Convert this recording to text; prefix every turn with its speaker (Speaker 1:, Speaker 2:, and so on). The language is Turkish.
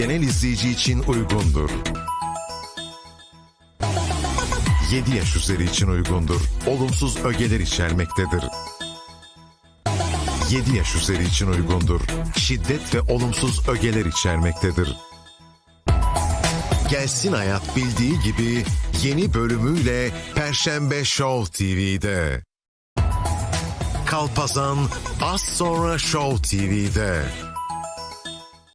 Speaker 1: genel izleyici için uygundur. 7 yaş üzeri için uygundur. Olumsuz ögeler içermektedir. 7 yaş üzeri için uygundur. Şiddet ve olumsuz ögeler içermektedir. Gelsin Hayat bildiği gibi yeni bölümüyle Perşembe Show TV'de. Kalpazan az sonra Show TV'de.